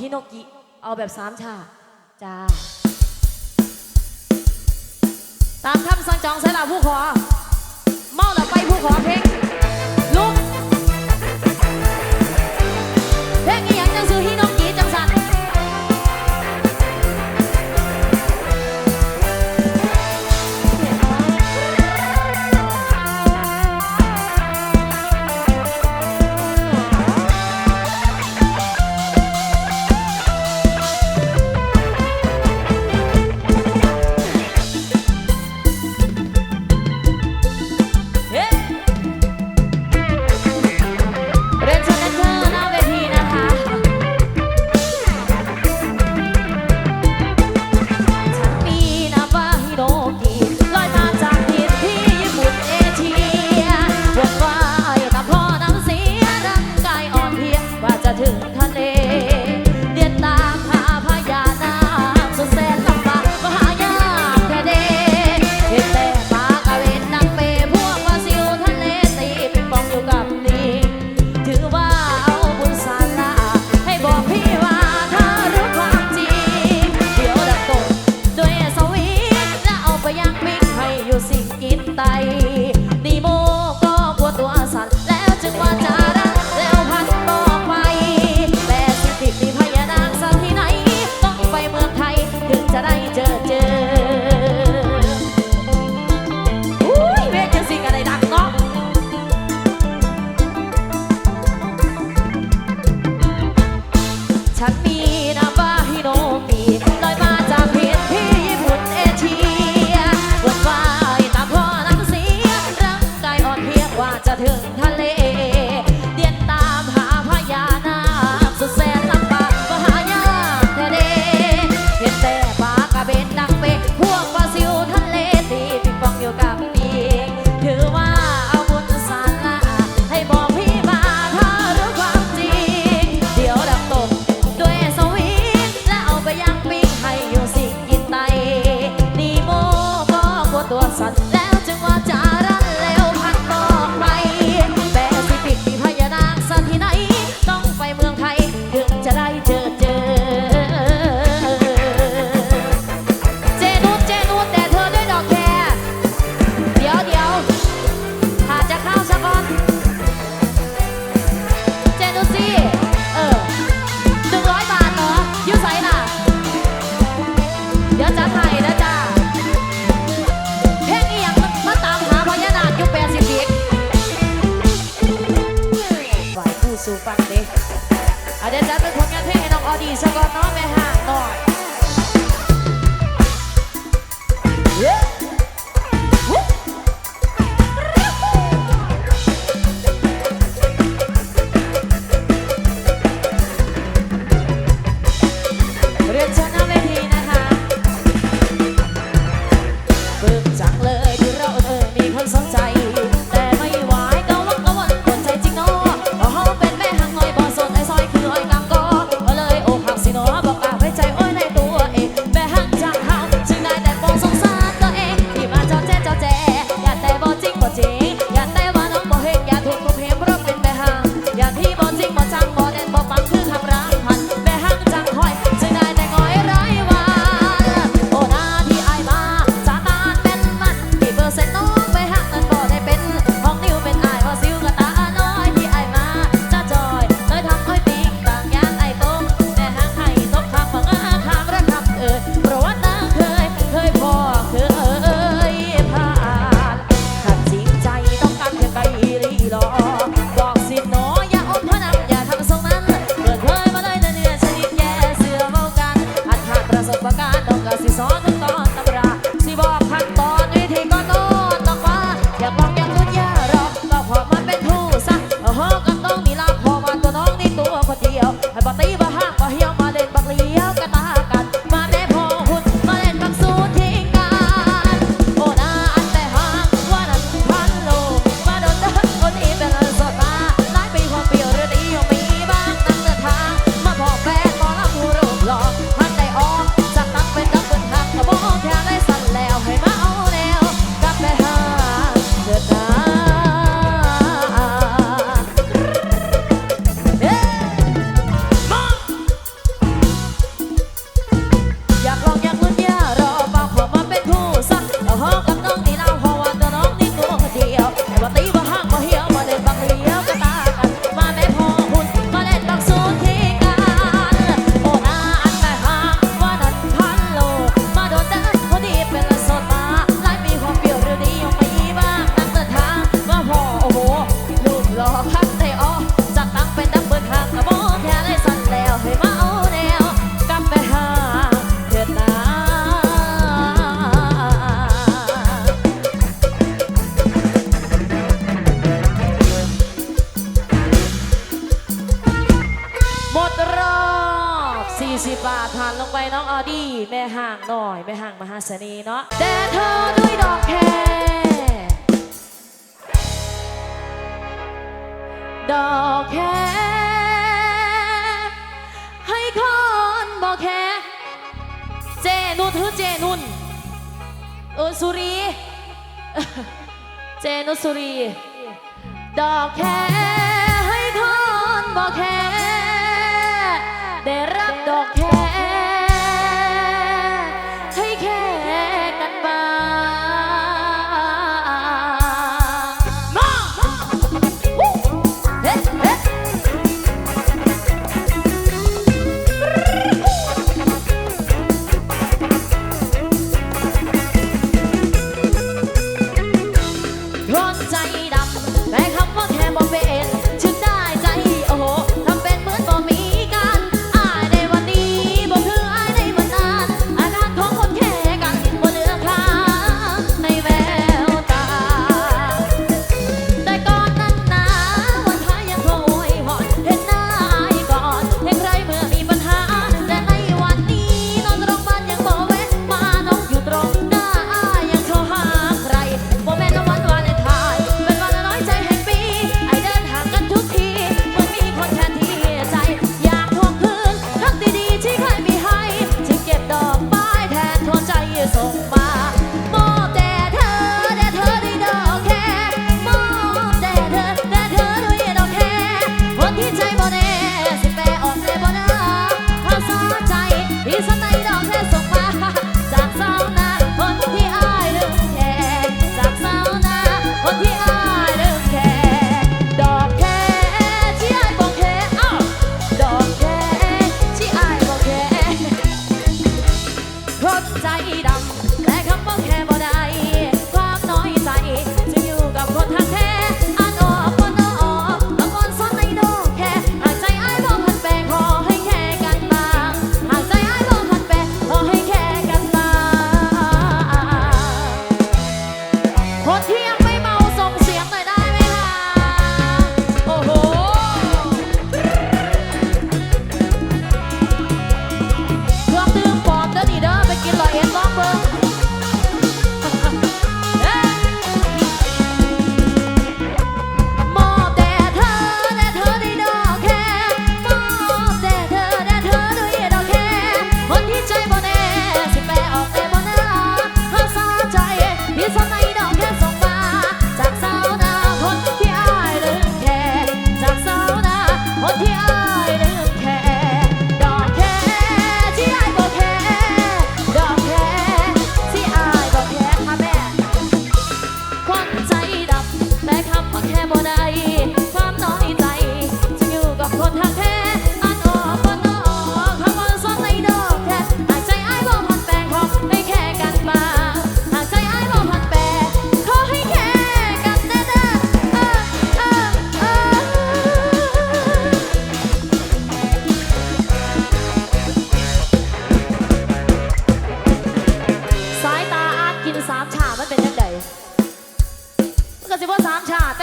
ฮิโนกิเอาแบบสามชาจ้าตามคำสั่งจองสละผู้ขอ เมาแล้วไปผู้ขอเพลง สนีเนาะแต่เธอด้วยดอกแคดอกแคให้คนบอกแคเจนุ่นเธอเจนุ่นเออสุรี เจนุสุรี ดอกแคให้คนบอกแคได้รับดอกแค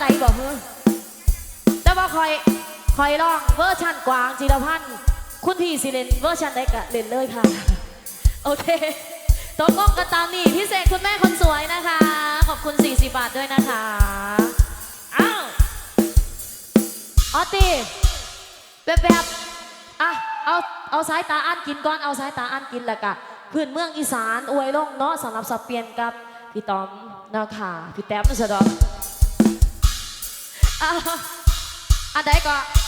ไหนบอกเฮ้แต่ว่าคอยคอยร้องเวอร์ชันกวางจิรพันธ์คุณพี่สิเลนเวอร์ชันได้กะเล่นเลยค่ะ โอเคตกลงกันตามนี้พิเศษคุณแม่คนสวยนะคะ ขอบคุณ 40 บาทด้วยนะคะอ้าวออตีแบบแบบอะเอาเอาสายตาอ่านกินก่อนเอาสายตาอ่านกินและกะพื้นเมืองอีสานอวยลงเนาะสำหรับสับเปลี่ยนกับพี่ต้อมนะคะพี่แต้มนะจ๊ะ 啊哈啊第一个